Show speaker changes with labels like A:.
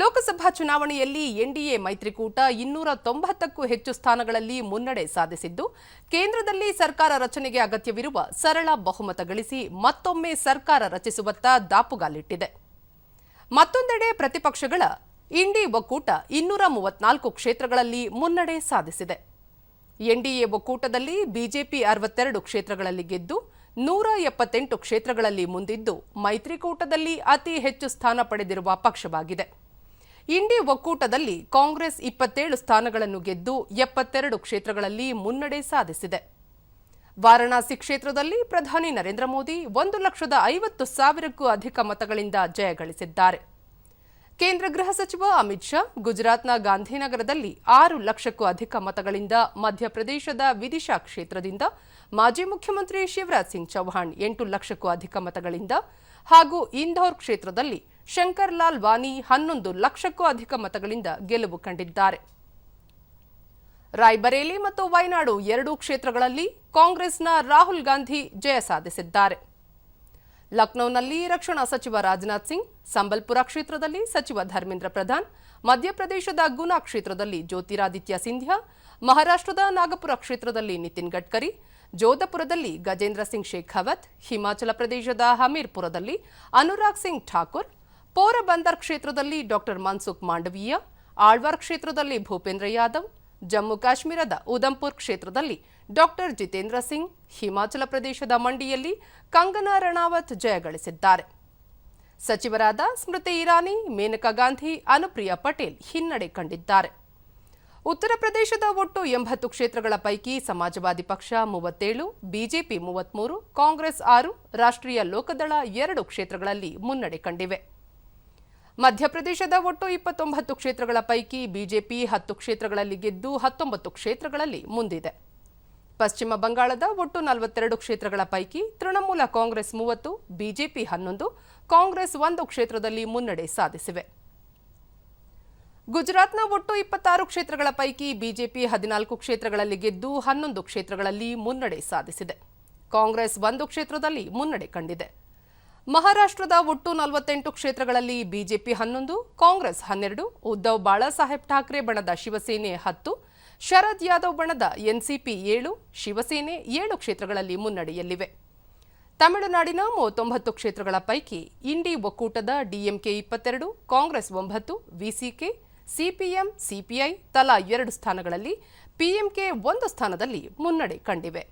A: ಲೋಕಸಭಾ ಚುನಾವಣೆಯಲ್ಲಿ ಎನ್ಡಿಎ ಮೈತ್ರಿಕೂಟ ಇನ್ನೂರ ತೊಂಬತ್ತಕ್ಕೂ ಹೆಚ್ಚು ಸ್ಥಾನಗಳಲ್ಲಿ ಮುನ್ನಡೆ ಸಾಧಿಸಿದ್ದು, ಕೇಂದ್ರದಲ್ಲಿ ಸರ್ಕಾರ ರಚನೆಗೆ ಅಗತ್ಯವಿರುವ ಸರಳ ಬಹುಮತ ಗಳಿಸಿ ಮತ್ತೊಮ್ಮೆ ಸರ್ಕಾರ ರಚಿಸುವತ್ತ ದಾಪುಗಾಲಿಟ್ಟಿದೆ. ಮತ್ತೊಂದೆಡೆ ಪ್ರತಿಪಕ್ಷಗಳ ಇಂಡಿ ಒಕ್ಕೂಟ ಇನ್ನೂರ ಮೂವತ್ನಾಲ್ಕು ಕ್ಷೇತ್ರಗಳಲ್ಲಿ ಮುನ್ನಡೆ ಸಾಧಿಸಿದೆ. ಎನ್ಡಿಎ ಒಕ್ಕೂಟದಲ್ಲಿ ಬಿಜೆಪಿ ಅರವತ್ತೆರಡು ಕ್ಷೇತ್ರಗಳಲ್ಲಿ ಗೆದ್ದು, ನೂರ ಎಪ್ಪತ್ತೆಂಟು ಕ್ಷೇತ್ರಗಳಲ್ಲಿ ಮುಂದಿದ್ದು ಮೈತ್ರಿಕೂಟದಲ್ಲಿ ಅತಿ ಹೆಚ್ಚು ಸ್ಥಾನ ಪಡೆದಿರುವ ಪಕ್ಷವಾಗಿದೆ. ಇಂಡಿ ಒಕ್ಕೂಟದಲ್ಲಿ ಕಾಂಗ್ರೆಸ್ ಇಪ್ಪತ್ತೇಳು ಸ್ಥಾನಗಳನ್ನು ಗೆದ್ದು ಎಪ್ಪತ್ತೆರಡು ಕ್ಷೇತ್ರಗಳಲ್ಲಿ ಮುನ್ನಡೆ ಸಾಧಿಸಿದೆ. ವಾರಣಾಸಿ ಕ್ಷೇತ್ರದಲ್ಲಿ ಪ್ರಧಾನಿ ನರೇಂದ್ರ ಮೋದಿ ಒಂದು ಲಕ್ಷದ ಐವತ್ತು ಸಾವಿರಕ್ಕೂ ಅಧಿಕ ಮತಗಳಿಂದ ಜಯಗಳಿಸಿದ್ದಾರೆ ಕೇಂದ್ರ ಗೃಹ ಸಚಿವ ಅಮಿತ್ ಶಾ ಗುಜರಾತ್ನ ಗಾಂಧಿನಗರದಲ್ಲಿ ಆರು ಲಕ್ಷಕ್ಕೂ ಅಧಿಕ ಮತಗಳಿಂದ ಮಧ್ಯಪ್ರದೇಶದ ವಿದಿಶಾ ಕ್ಷೇತ್ರದಿಂದ ಮಾಜಿ ಮುಖ್ಯಮಂತ್ರಿ ಶಿವರಾಜ್ ಸಿಂಗ್ ಚೌಹಾಣ್ ಎಂಟು ಲಕ್ಷಕ್ಕೂ ಅಧಿಕ ಮತಗಳಿಂದ ಹಾಗೂ ಇಂಧೋರ್ ಕ್ಷೇತ್ರದಲ್ಲಿ ಶಂಕರ್ ಲಾಲ್ ವಾನಿ ಹನ್ನೊಂದು ಲಕ್ಷಕ್ಕೂ ಅಧಿಕ ಮತಗಳಿಂದ ಗೆಲುವು ಕಂಡಿದ್ದಾರೆ. ರಾಯ್ಬರೇಲಿ ಮತ್ತು ವೈನಾಡು ಎರಡೂ ಕ್ಷೇತ್ರಗಳಲ್ಲಿ ಕಾಂಗ್ರೆಸ್ನ ರಾಹುಲ್ ಗಾಂಧಿ ಜಯ ಸಾಧಿಸಿದ್ದಾರೆ. ಲಕ್ನೋನಲ್ಲಿ ರಕ್ಷಣಾ ಸಚಿವ ರಾಜನಾಥ್ ಸಿಂಗ್, ಸಂಬಲ್ಪುರ ಕ್ಷೇತ್ರದಲ್ಲಿ ಸಚಿವ ಧರ್ಮೇಂದ್ರ ಪ್ರಧಾನ್, ಮಧ್ಯಪ್ರದೇಶದ ಗುನಾ ಕ್ಷೇತ್ರದಲ್ಲಿ ಜ್ಯೋತಿರಾದಿತ್ಯ ಸಿಂಧ್ಯಾ, ಮಹಾರಾಷ್ಟ್ರದ ನಾಗಪುರ ಕ್ಷೇತ್ರದಲ್ಲಿ ನಿತಿನ್ ಗಡ್ಕರಿ, ಜೋಧಪುರದಲ್ಲಿ ಗಜೇಂದ್ರ ಸಿಂಗ್ ಶೇಖಾವತ್, ಹಿಮಾಚಲ ಪ್ರದೇಶದ ಹಮೀರ್ಪುರದಲ್ಲಿ ಅನುರಾಗ್ ಸಿಂಗ್ ಠಾಕೂರ್ ಪೋರಬಂದರ್ ಕ್ಷೇತ್ರದಲ್ಲಿ ಡಾಕ್ಟರ್ ಮನ್ಸುಖ್ ಮಾಂಡವೀಯ, ಆಳ್ವಾರ್ ಕ್ಷೇತ್ರದಲ್ಲಿ ಭೂಪೇಂದ್ರ ಯಾದವ್, ಜಮ್ಮು ಕಾಶ್ಮೀರದ ಉದಂಪುರ್ ಕ್ಷೇತ್ರದಲ್ಲಿ ಡಾಕ್ಟರ್ ಜಿತೇಂದ್ರ ಸಿಂಗ್, ಹಿಮಾಚಲ ಪ್ರದೇಶದ ಮಂಡಿಯಲ್ಲಿ ಕಂಗನಾ ರಣಾವತ್ ಜಯಗಳಿಸಿದ್ದಾರೆ ಸಚಿವರಾದ ಸ್ಮೃತಿ ಇರಾನಿ, ಮೇನಕಾ ಗಾಂಧಿ, ಅನುಪ್ರಿಯಾ ಪಟೇಲ್ ಹಿನ್ನಡೆ ಕಂಡಿದ್ದಾರೆ. ಉತ್ತರ ಪ್ರದೇಶದ ಒಟ್ಟು ಎಂಬತ್ತು ಕ್ಷೇತ್ರಗಳ ಪೈಕಿ ಸಮಾಜವಾದಿ ಪಕ್ಷ ಮೂವತ್ತೇಳು, ಬಿಜೆಪಿ ಮೂವತ್ಮೂರು, ಕಾಂಗ್ರೆಸ್ ಆರು, ರಾಷ್ಟ್ರೀಯ ಲೋಕದಳ ಎರಡು ಕ್ಷೇತ್ರಗಳಲ್ಲಿ ಮುನ್ನಡೆ ಕಂಡಿವೆ. ಮಧ್ಯಪ್ರದೇಶದ ಒಟ್ಟು ಇಪ್ಪತ್ತೊಂಬತ್ತು ಕ್ಷೇತ್ರಗಳ ಪೈಕಿ ಬಿಜೆಪಿ ಹತ್ತು ಕ್ಷೇತ್ರಗಳಲ್ಲಿ ಗೆದ್ದು ಹತ್ತೊಂಬತ್ತು ಕ್ಷೇತ್ರಗಳಲ್ಲಿ ಮುಂದಿದೆ. ಪಶ್ಚಿಮ ಬಂಗಾಳದ ಒಟ್ಟು ನಲವತ್ತೆರಡು ಕ್ಷೇತ್ರಗಳ ಪೈಕಿ ತೃಣಮೂಲ ಕಾಂಗ್ರೆಸ್ ಮೂವತ್ತು, ಬಿಜೆಪಿ ಹನ್ನೊಂದು, ಕಾಂಗ್ರೆಸ್ ಒಂದು ಕ್ಷೇತ್ರದಲ್ಲಿ ಮುನ್ನಡೆ ಸಾಧಿಸಿವೆ. ಗುಜರಾತ್ನ ಒಟ್ಟು ಇಪ್ಪತ್ತಾರು ಕ್ಷೇತ್ರಗಳ ಪೈಕಿ ಬಿಜೆಪಿ ಹದಿನಾಲ್ಕು ಕ್ಷೇತ್ರಗಳಲ್ಲಿ ಗೆದ್ದು ಹನ್ನೊಂದು ಕ್ಷೇತ್ರಗಳಲ್ಲಿ ಮುನ್ನಡೆ ಸಾಧಿಸಿದೆ. ಕಾಂಗ್ರೆಸ್ ಒಂದು ಕ್ಷೇತ್ರದಲ್ಲಿ ಮುನ್ನಡೆ ಕಂಡಿದೆ. ಮಹಾರಾಷ್ಟ್ರದ ಒಟ್ಟು ನಲವತ್ತೆಂಟು ಕ್ಷೇತ್ರಗಳಲ್ಲಿ ಬಿಜೆಪಿ ಹನ್ನೊಂದು, ಕಾಂಗ್ರೆಸ್ ಹನ್ನೆರಡು ಉದ್ದವ್ ಬಾಳಾಸಾಹೇಬ್ ಠಾಕ್ರೆ ಬಣದ ಶಿವಸೇನೆ ಹತ್ತು, ಶರದ್ ಯಾದವ್ ಬಣದ ಎನ್ಸಿಪಿ ಏಳು, ಶಿವಸೇನೆ ಏಳು ಕ್ಷೇತ್ರಗಳಲ್ಲಿ ಮುನ್ನಡೆಯಲ್ಲಿವೆ. ತಮಿಳುನಾಡಿನ ಮೂವತ್ತೊಂಬತ್ತು ಕ್ಷೇತ್ರಗಳ ಪೈಕಿ ಇಂಡಿ ಒಕ್ಕೂಟದ ಡಿಎಂಕೆ ಇಪ್ಪತ್ತೆರಡು, ಕಾಂಗ್ರೆಸ್ ಒಂಬತ್ತು, ವಿಸಿಕೆ, ಸಿಪಿಎಂ, ಸಿಪಿಐ ತಲಾ ಎರಡು ಸ್ಥಾನಗಳಲ್ಲಿ ಪಿಎಂಕೆ ಒಂದು ಸ್ಥಾನದಲ್ಲಿ ಮುನ್ನಡೆ ಕಂಡಿವೆ.